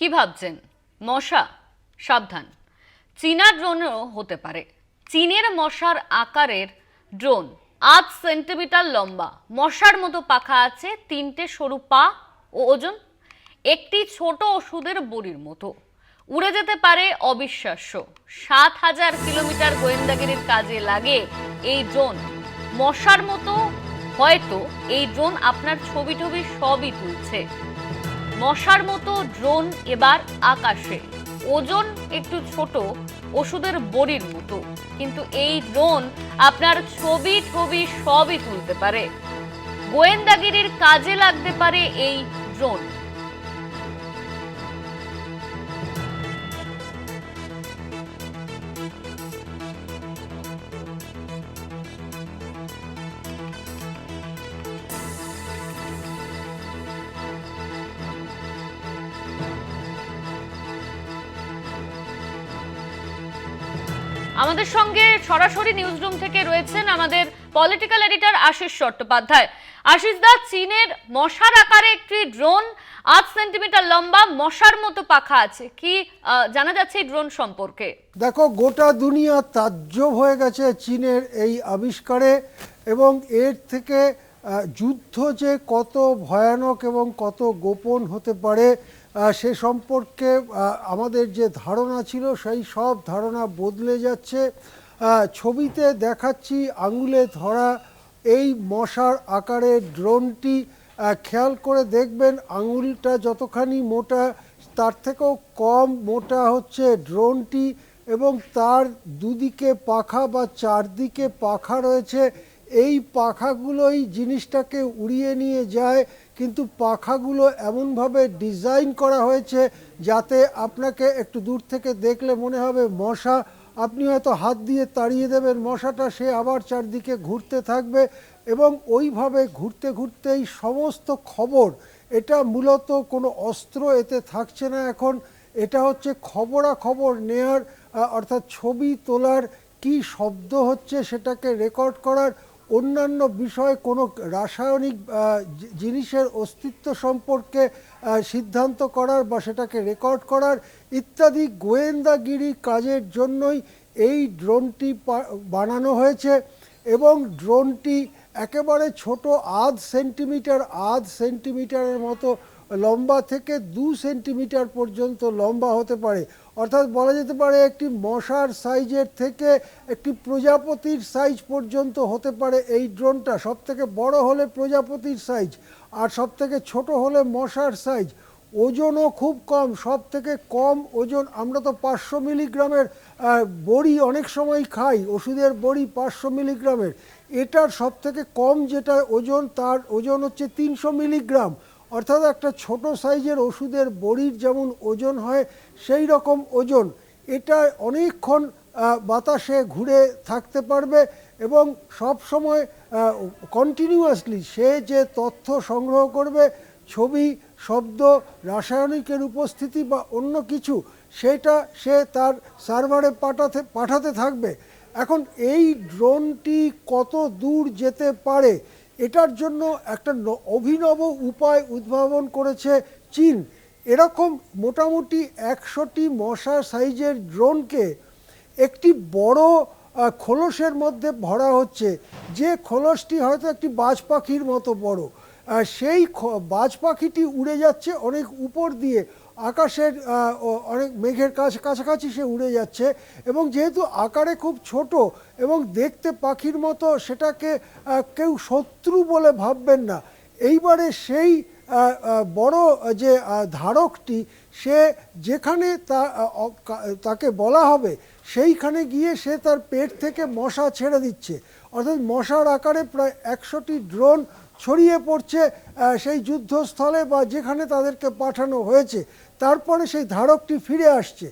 কি ভাবছেন? মশা? সাবধান। চীনা ড্রোনও হতে পারে। চীনের মশার আকারের ড্রোন আট সেন্টিমিটার লম্বা। মশার মতো পাখা আছে, তিনটে সরু পা ও ওজন। একটি ছোট ওষুধের বড়ির মতো। উড়ে যেতে পারে অবিশ্বাস্য। সাত হাজার কিলোমিটার গোয়েন্দাগিরির কাজে লাগে এই ড্রোন। মশার মতো হয়তো এই ড্রোন আপনার ছবি টবি সবই তুলছে। মশার মতো ড্রোন এবার আকাশে। ওজন একটু ছোট, ওষুধের বড়ির মতো। কিন্তু এই ড্রোন আপনার ছবি ছবি সবই তুলতে পারে। গোয়েন্দাগিরির কাজে লাগতে পারে এই ড্রোন। আমাদের সঙ্গে সরাসরি নিউজরুম থেকে রয়েছেন আমাদের পলিটিক্যাল এডিটর আশিস চট্টোপাধ্যায়। আশিস দা, চীনের মশার আকারে একটি ড্রোন আট সেন্টিমিটার লম্বা, মশার মতো পাখা আছে। কি জানা যাচ্ছে এই ড্রোন সম্পর্কে? দেখো, গোটা দুনিয়া তাজ্জব হয়ে গেছে চীনের এই আবিষ্কারে এবং এর থেকে যুদ্ধ যে কত ভয়ানক এবং কত গোপন হতে পারে সে সম্পর্কে আমাদের যে ধারণা ছিল সেই সব ধারণা বদলে যাচ্ছে। ছবিতে দেখাচ্ছি আঙুলে ধরা এই মশার আকারে ড্রোনটি। খেয়াল করে দেখবেন আঙুলটা যতখানি মোটা, তার থেকেও কম মোটা হচ্ছে ড্রোনটি এবং তার দুদিকে পাখা বা চারদিকে পাখা রয়েছে। এই পাখাগুলোই জিনিসটাকে উড়িয়ে নিয়ে যায়, কিন্তু পাখাগুলো এমনভাবে ডিজাইন করা হয়েছে যাতে আপনাকে একটু দূর থেকে দেখলে মনে হবে, মশা, আপনি হয়তো হাত দিয়ে তাড়িয়ে দেবেন, মশাটা সে আবার চারদিকে ঘুরতে থাকবে এবং ওইভাবে ঘুরতে ঘুরতেই সমস্ত খবর, এটা মূলত কোনো অস্ত্র এতে থাকছে না এখন, এটা হচ্ছে খবরাখবর নেয়ার অর্থাৎ ছবি তোলার কি শব্দ হচ্ছে সেটাকে রেকর্ড করার অন্যান্য বিষয়ে কোনো রাসায়নিক জিনিসের অস্তিত্ব সম্পর্কে সিদ্ধান্ত করার বা সেটাকে রেকর্ড করার ইত্যাদি গোয়েন্দাগিরি কাজের জন্যই এই ড্রোনটি বানানো হয়েছে এবং ড্রোনটি একেবারে ছোট আধ সেন্টিমিটার, আধ সেন্টিমিটারের মতো লম্বা থেকে দু সেন্টিমিটার পর্যন্ত লম্বা হতে পারে। অর্থাৎ বলা যেতে পারে একটি মশার সাইজের থেকে একটি প্রজাপতির সাইজ পর্যন্ত হতে পারে এই ড্রোনটা। সব থেকে বড় হলে প্রজাপতির সাইজ আর সব থেকে ছোট হলে মশার সাইজ। ওজনও খুব কম সব থেকে কম ওজন আমরা তো পাঁচশো মিলিগ্রামের বড়ি অনেক সময় খাই, ওষুধের বড়ি পাঁচশো মিলিগ্রামের। এটার সব থেকে কম যেটা ওজন, তার ওজন হচ্ছে তিনশো মিলিগ্রাম। অর্থাৎ একটা ছোট সাইজের ওষুধের বড়ির যেমন ওজন হয়, সেই রকম ওজন, এটা অনেকক্ষণ বাতাসে ঘুরে থাকতে পারবে এবং সব সময় কন্টিনিউয়াসলি সে যে তথ্য সংগ্রহ করবে, ছবি, শব্দ, রাসায়নিকের উপস্থিতি বা অন্য কিছু, সেটা সে তার সার্ভারে পাঠাতে পাঠাতে থাকবে। এখন এই ড্রোনটি কত দূর যেতে পারে এটার জন্য একটা অভিনব উপায় উদ্ভাবন করেছে চীন। এরকম মোটামুটি একশোটি মশা সাইজের ড্রোনকে একটি বড় খোলসের মধ্যে ভরা হচ্ছে। যে খোলসটি হয়তো একটি বাজ পাখির মতো বড়। সেই বাজ পাখিটি উড়ে যাচ্ছে অনেক উপর দিয়ে। আকাশের অনেক মেঘের কাছ, কাছাকাছি সে উড়ে যাচ্ছে এবং যেহেতু আকারে খুব ছোট এবং দেখতে পাখির মতো সেটাকে কেউ শত্রু বলে ভাববেন না। এইবারে সেই বড় যে ধারকটি সে যেখানে তা তাকে বলা হবে সেইখানে গিয়ে সে তার পেট থেকে মশা ছেড়ে দিচ্ছে। অর্থাৎ মশার আকারে প্রায় একশোটি ড্রোন ছড়িয়ে পড়ছে সেই যুদ্ধস্থলে বা যেখানে তাদেরকে পাঠানো হয়েছে। তারপরে সেই ধারকটি ফিরে আসছে।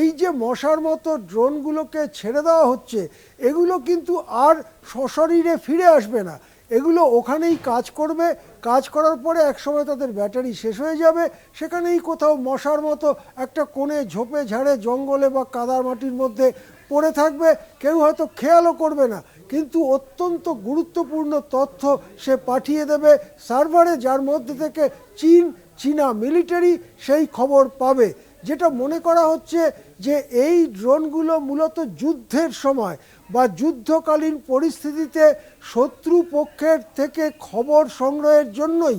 এই যে মশার মতো ড্রোনগুলোকে ছেড়ে দেওয়া হচ্ছে, এগুলো কিন্তু আর সশরীরে ফিরে আসবে না। এগুলো ওখানেই কাজ করবে। কাজ করার পরে একসময় তাদের ব্যাটারি শেষ হয়ে যাবে। সেখানেই কোথাও মশার মতো একটা কোণে ঝোপে ঝাড়ে জঙ্গলে বা কাদার মাটির মধ্যে পড়ে থাকবে। কেউ হয়তো খেয়ালও করবে না। কিন্তু অত্যন্ত গুরুত্বপূর্ণ তথ্য সে পাঠিয়ে দেবে সার্ভারে, যার মধ্যে থেকে চীন চীনা মিলিটারি সেই খবর পাবে। যেটা মনে করা হচ্ছে যে এই ড্রোনগুলো মূলত যুদ্ধের সময় বা যুদ্ধকালীন পরিস্থিতিতে শত্রুপক্ষের থেকে খবর সংগ্রহের জন্যই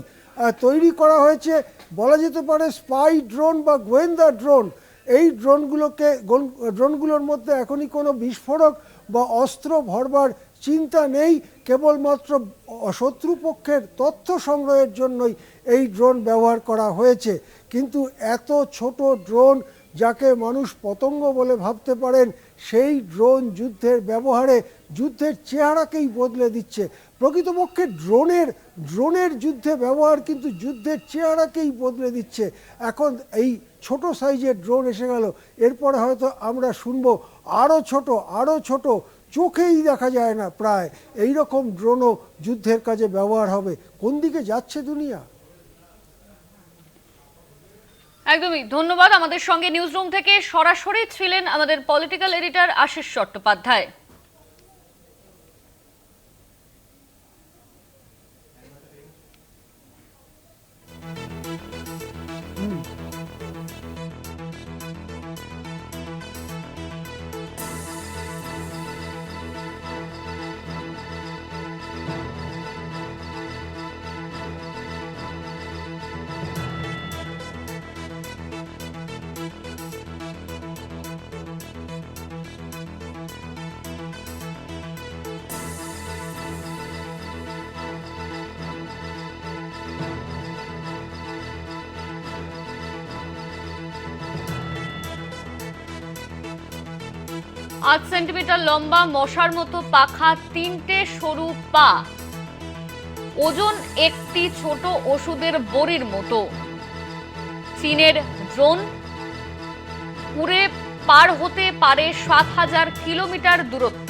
তৈরি করা হয়েছে। বলা যেতে পারে স্পাই ড্রোন বা গোয়েন্দা ড্রোন। এই ড্রোনগুলোকে ড্রোনগুলোর মধ্যে এখনই কোনো বিস্ফোরক বা অস্ত্র ভরবার চিন্তা নেই, কেবলমাত্র শত্রুপক্ষের তথ্য সংগ্রহের জন্যই এই ড্রোন ব্যবহার করা হয়েছে। কিন্তু এত ছোট ড্রোন যাকে মানুষ পতঙ্গ বলে ভাবতে পারেন, সেই ড্রোন যুদ্ধের ব্যবহারে যুদ্ধের চেহারাকেই বদলে দিচ্ছে। প্রকৃতপক্ষে ড্রোনের ড্রোনের যুদ্ধে ব্যবহার কিন্তু যুদ্ধের চেহারাকেই বদলে দিচ্ছে। এখন এই ছোট সাইজের ড্রোন এসে গেল। এরপরে হয়তো আমরা শুনব আরও ছোট আরও ছোট, চোখেই দেখা যায় না প্রায়। এই রকম ড্রোনও যুদ্ধের কাজে ব্যবহার হবে। কোন দিকে যাচ্ছে দুনিয়া? একদমই। ধন্যবাদ আমাদের সঙ্গে নিউজ রুম থেকে। সরাসরি ছিলেন আমাদের পলিটিক্যাল এডিটর আশিস চট্টোপাধ্যায়। আট সেন্টিমিটার লম্বা, মশার মতো পাখা, তিনটে সরু পা। ওজন একটি ছোট ওষুধের বড়ির মতো। চীনের ড্রোন উড়ে পার হতে পারে সাত হাজার কিলোমিটার দূরত্ব।